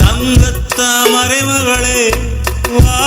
தங்கத்த மறைமகளே வா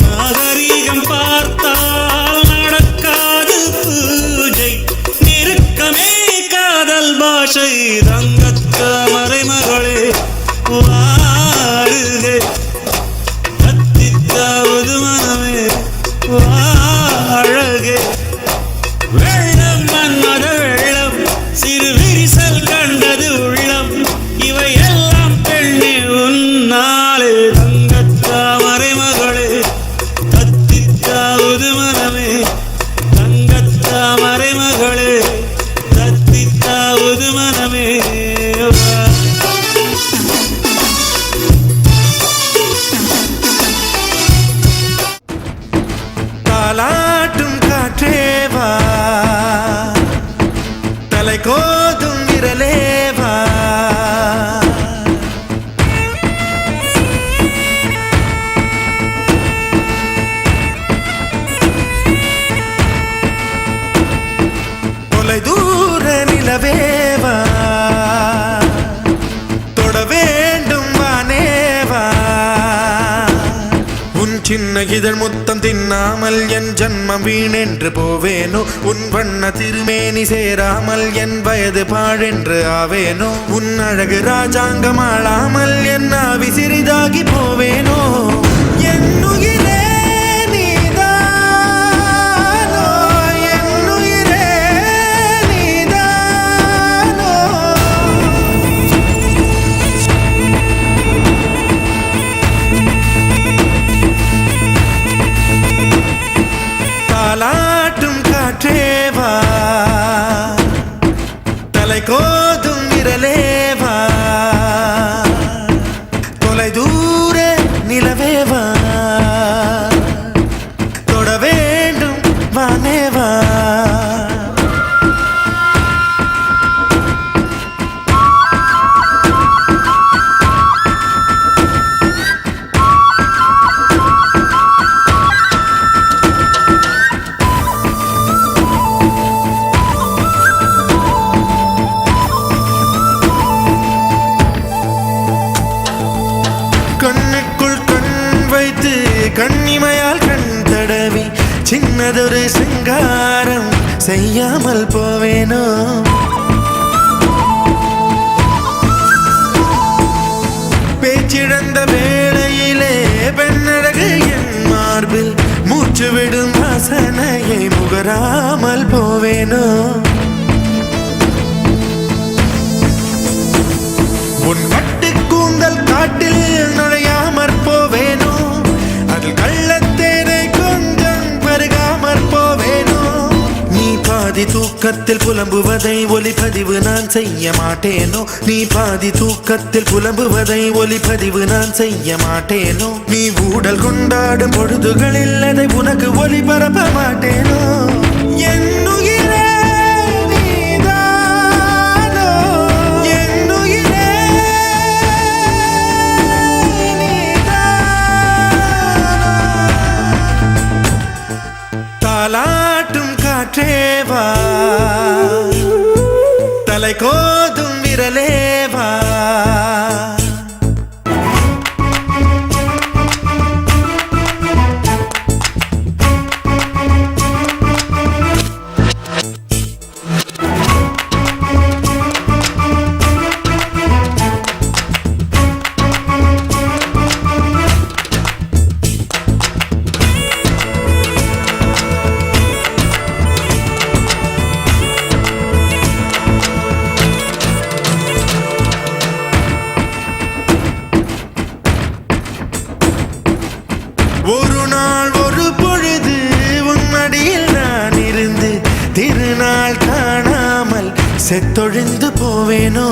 நாகரீகம் பார்த்தால் நடக்காது பூஜை. நெருக்கமே காதல் பாஷை தங்க கோதும் விரலேவா தொலை தூர நிலவேவா தொட வேண்டும் வானேவா உன் சின்ன இதழ் முத்து தின்னாமல் என் ஜன்மம் வீணென்று போவேனோ? உன் வண்ண திருமேனி சேராமல் என் வயது பாழென்று ஆவேனோ? உன் அழகு ராஜாங்கம் ஆளாமல் என் ஆவி சிறிதாகி போவேனோ? என் உயிர் forever சின்னதொரு சிங்காரம் செய்யாமல் போவேனோ? பேச்சிழந்த வேளையிலே பெண்ணழகு என் மார்பில் மூச்சு விடும் வாசனையை முகராமல் போவேனோ? உன் கட்டு கூந்தல் காட்டில் பாதி தூக்கத்தில் புலம்புவதை ஒலிப்பதிவு நான் செய்ய மாட்டேனோ? நீ பாதி தூக்கத்தில் புலம்புவதை ஒலிப்பதிவு நான் செய்ய மாட்டேனோ? நீ ஊடல் கொண்டாடும் பொழுதுகளில் அதை உனக்கு ஒளிபரப்ப மாட்டேனோ? என் காற்றேவா தலை கோ ஒரு நாள் ஒரு பொழுது உன்னடியில் நான் இருந்து திருநாள் காணாமல் செத்தொழிந்து போவேனோ?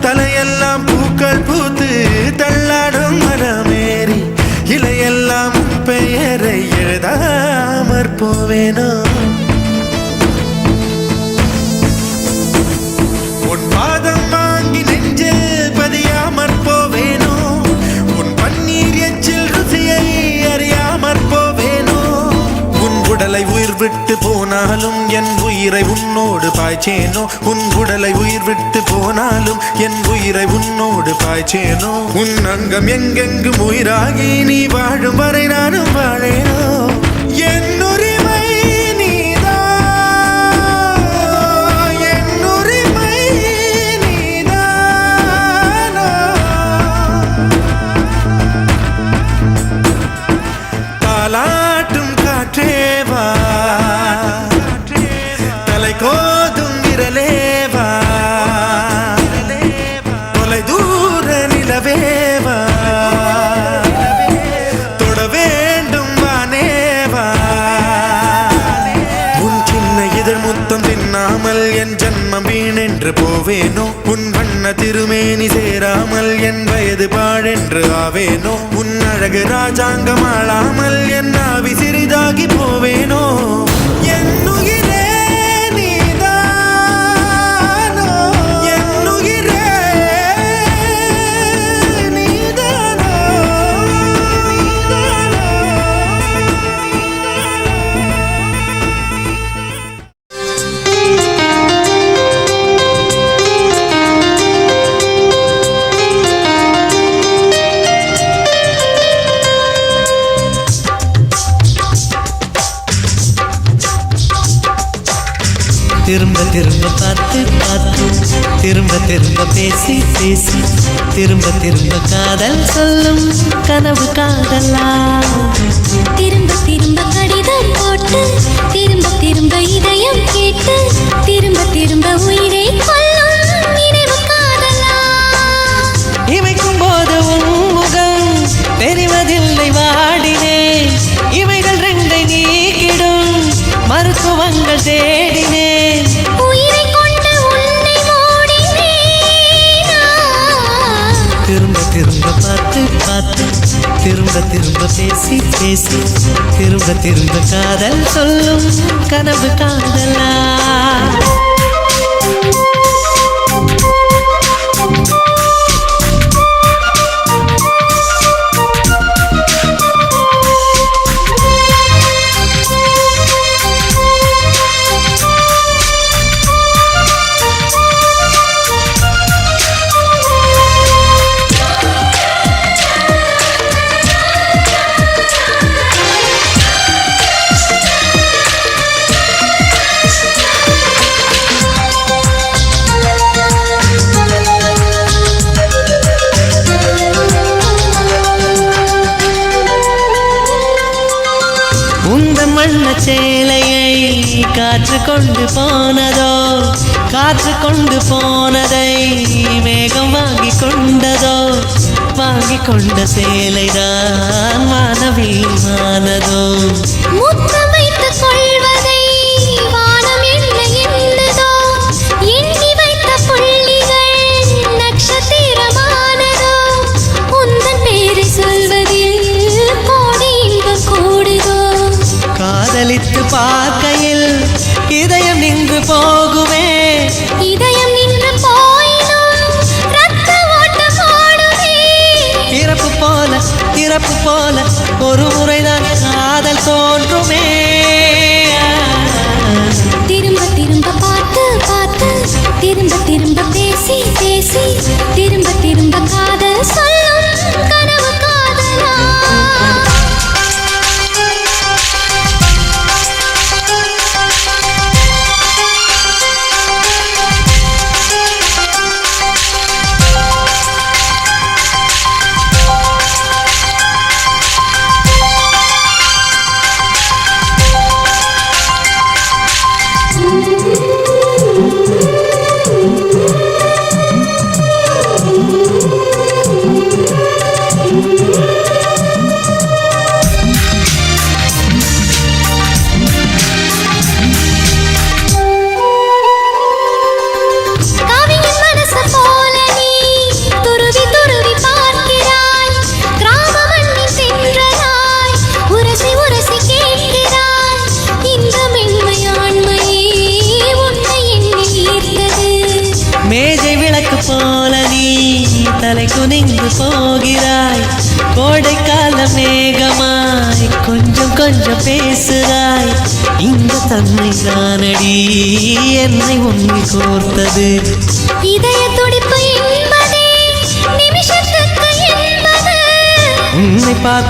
தலையெல்லாம் பூக்கள் பூத்து தள்ளாடும் மரமேறி இலையெல்லாம் பெயரை எழுதாமற் போவேனோ? விட்டு போனாலும் என் உயிரை உன்னோடு பாய்ச்சேனோ? உன் உடலை உயிர் விட்டு போனாலும் என் உயிரை உன்னோடு பாய்ச்சேனோ? உன் அங்கம் எங்கெங்கும் உயிராகி நீ வாழும் ஆவேனோ? உன் வண்ண திருமேனி சேராமல் என் வயது பாழென்று ஆவேனோ? உன் அழகு ராஜாங்கம் ஆளாமல் என் ஆவி சிறிதாகி போவேனோ? மனதில்லை வாடினேன். இவைகள் ரெண்டை நீக்கிடும். மருத்துவங்கள் தேடினேன். திரும்ப திரும்ப பார்த்து பார்த்து திரும்ப திரும்ப பேசி பேசி திரும்ப திரும்ப காதல் சொல்லும் கனவு காதலா. காற்று கொண்டு போனதோ காற்று கொண்டு போனதை மேகம் வாங்கி கொண்டதோ வாங்கி கொண்ட சேலைதான் மானவி மானதோ. முத்தம்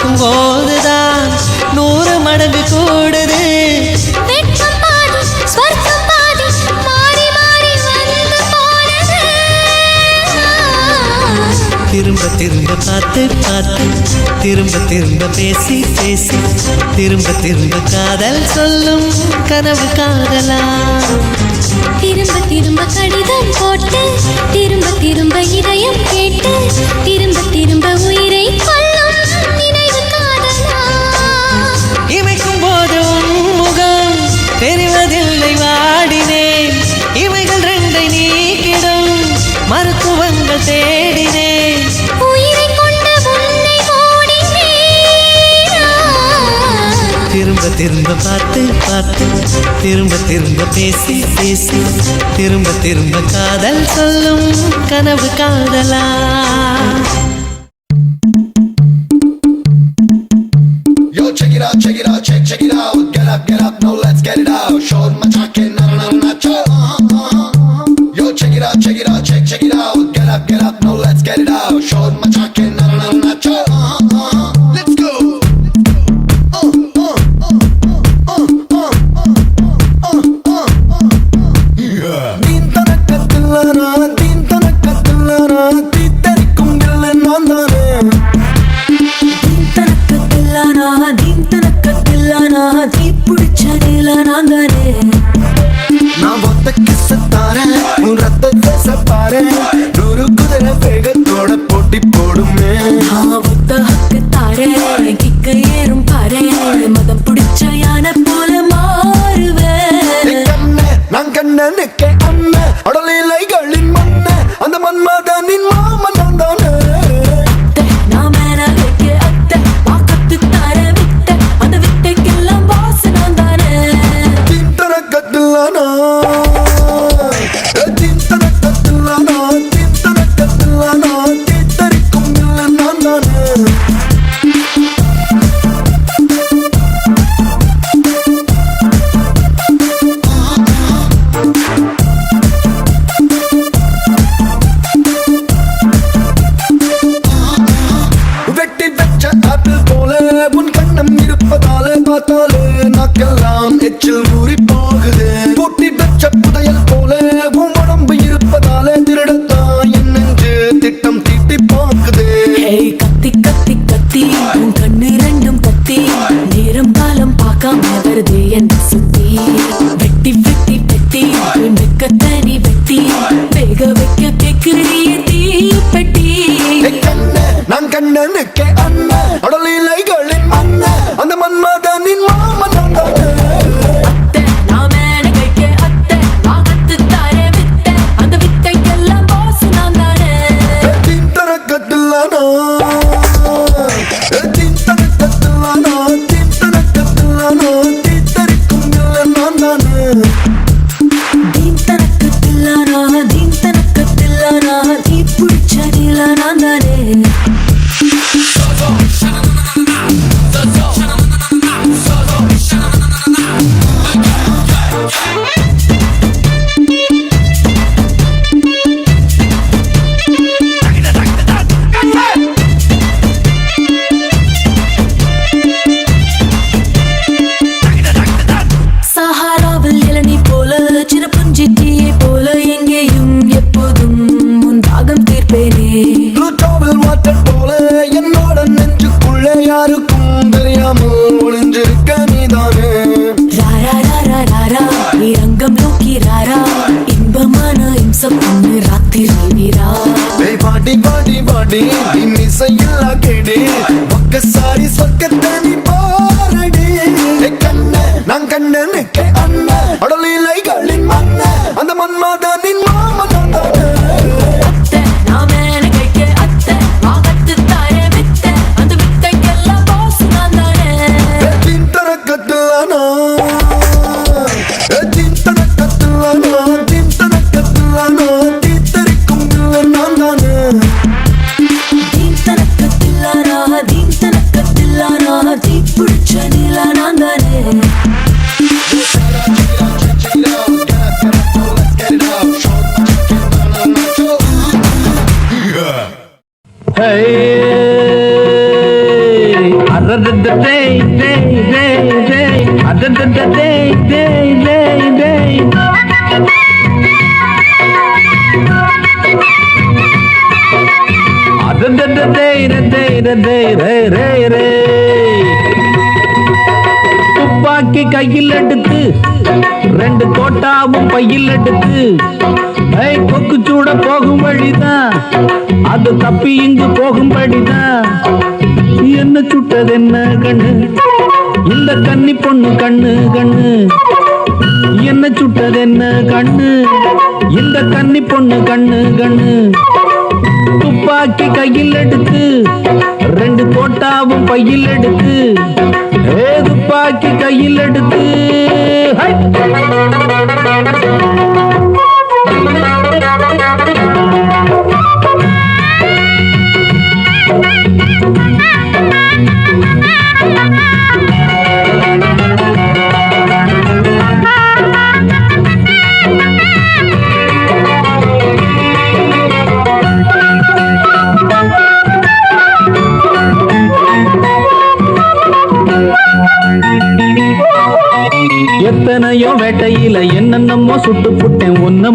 பார்க்கும் போதுதான் நூறு மடங்கு கூடுது. திரும்ப திரும்ப பார்த்து பார்த்து திரும்ப திரும்ப பேசி பேசி திரும்ப திரும்ப காதல் சொல்லும் கனவு காதலா திரும்ப திரும்ப கடிதம் போட்டு திரும்ப திரும்ப இதயம் கேட்டு திரும்ப திரும்ப உயிரை கொள்ள தேடினேன். உயிரை திரும்ப திரும்ப பார்த்து பார்த்து திரும்ப திரும்ப பேசி பேசி திரும்ப திரும்ப காதல் சொல்லும் கனவு காதலா. ஒரு மதம் பிடிச்ச யானை போல மாறுவேன். நான் கண்ணனுக்கே அண்ணன் அடலிலைகளின் மண்ண அந்த மன்மத கண்ணனுக்கு துப்பாக்கி கையில் எடுத்து ரெண்டு தோட்டாவும் பையில் எடுத்து கொக்கு சூட போகும் வழிதான் அது தப்பி இங்கு போகும்படிதான் என்ன சுட்டது என்ன கண்ணு? இல்ல கன்னி பொண்ணு கண்ணு கண்ணு. என்ன சுட்டது என்ன கண்ணு? இந்த கன்னி பொண்ணு கண்ணு கண்ணு. துப்பாக்கி கையில் எடுத்து ரெண்டு தோட்டாவும் பையில் எடுத்து ஏ துப்பாக்கி கையில் எடுத்து ஹை!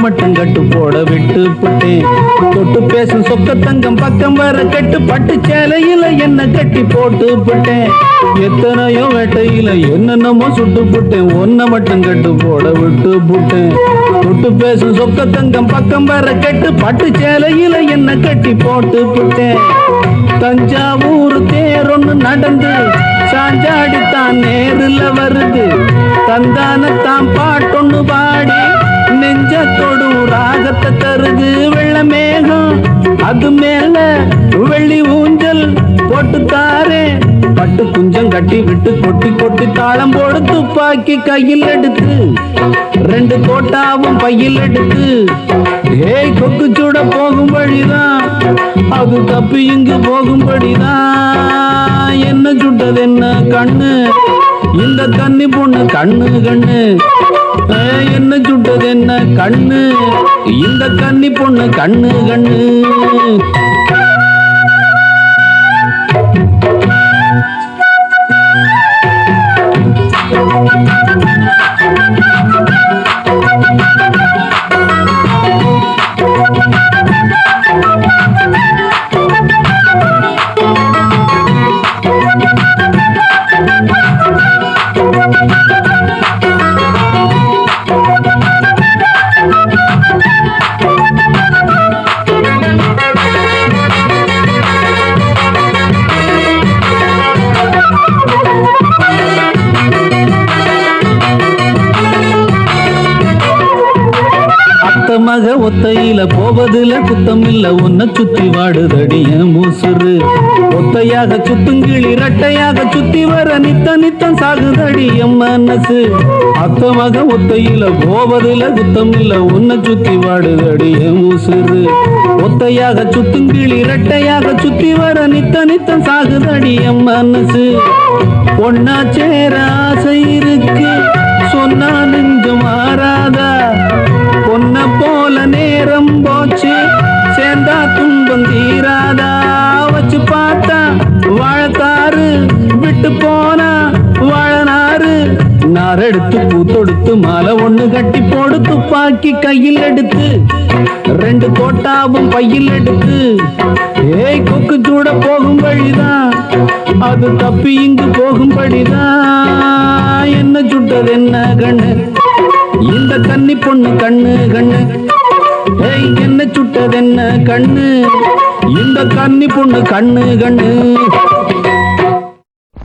மட்டும் கட்டு போட விட்டு புட்டேன் தொட்டு பேசும் சொக்க தங்கம் பக்கம் வர கட்டு பட்டு சேலையில என்ன கட்டி போட்டு புட்டேன் எத்தனையோ வேட்டையில என்னென்னமோ சுட்டு புட்டேன் ஒன்ன மட்டும் கட்டு போட விட்டு புட்டேன் தொட்டு பேசும் சொக்க தங்கம் பக்கம் வர கட்டு பட்டு சேலையில என்ன கட்டி போட்டு புட்டேன் தஞ்சாவூர் தேரொன்னு நடந்து சாஞ்சாடித்தான் நேரில் வருது. தந்தானத்தான் பாட்டொன்னு பா அது மேல வெள்ளி ஊஞ்சல் போட்டு தாரே பட்டு குஞ்சம் கட்டி விட்டு கொட்டி கொட்டி தாளம் போடு துப்பாக்கி கையில் எடுத்து ரெண்டு கோட்டாவும் பையில் எடுத்து ஏய் கொக்கு சூட போகும் வழிதான் அது தப்பி இங்கு போகும்படிதான் என்ன சுட்டது என்ன கண்ணு? இந்த தண்ணி பொண்ணு கண்ணு கண்ணு. என்ன சுட்டது என்ன கண்ணு? இந்த கன்னி பொண்ணு கண்ணு கண்ணு. ஒத்தையில போவதுல குத்தம் இல்ல உன்னை சுத்தி வாடுதடி என் மூசுரு ஒத்தையாக சுத்துங்கிளி இரட்டையாக சுத்தி வர நித்த நித்தம் சாகுதடி என் மனசு. அத்த ஒத்தையில போவதுல குத்தம் இல்ல உன்னை சுத்தி வாடுதடி என் மூசுரு ஒத்தையாக சுத்துங்கிளி இரட்டையாக சுத்தி வர நித்த நித்தம் சாகுதடி என் மனசு. பொண்ணா சேர ஆசை இருக்கு சொன்னா நெஞ்சு மாறாதா போனா வாழனாறு நாரெடுத்து பூத்தொடுத்து மாலை ஒண்ணு கட்டி போடுத்து பாக்கி கையில் எடுத்து. ரெண்டு கோட்டாவும் பையில் எடுத்து. ஏய் கொக்கு சூட போகும் வழிதான். அது தப்பி இங்கு போகும்படிதான் என்ன சுட்டது என்ன கண்ணு? இந்த கன்னி பொண்ணு கண்ணு கண்ணு. ஏய் என்ன சுட்டது என்ன கண்ணு? இந்த கன்னி பொண்ணு கண்ணு கண்ணு.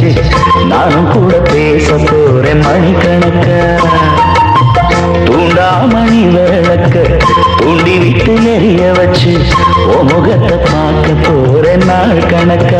வச்சு நானும் கூட பேச போறேன் மணிக்கணக்க. தூண்டாமணி விளக்க தூண்டி விட்டு எரிய வச்சு உன் முகத்தை பார்க்க போறேன் நாள் கணக்க.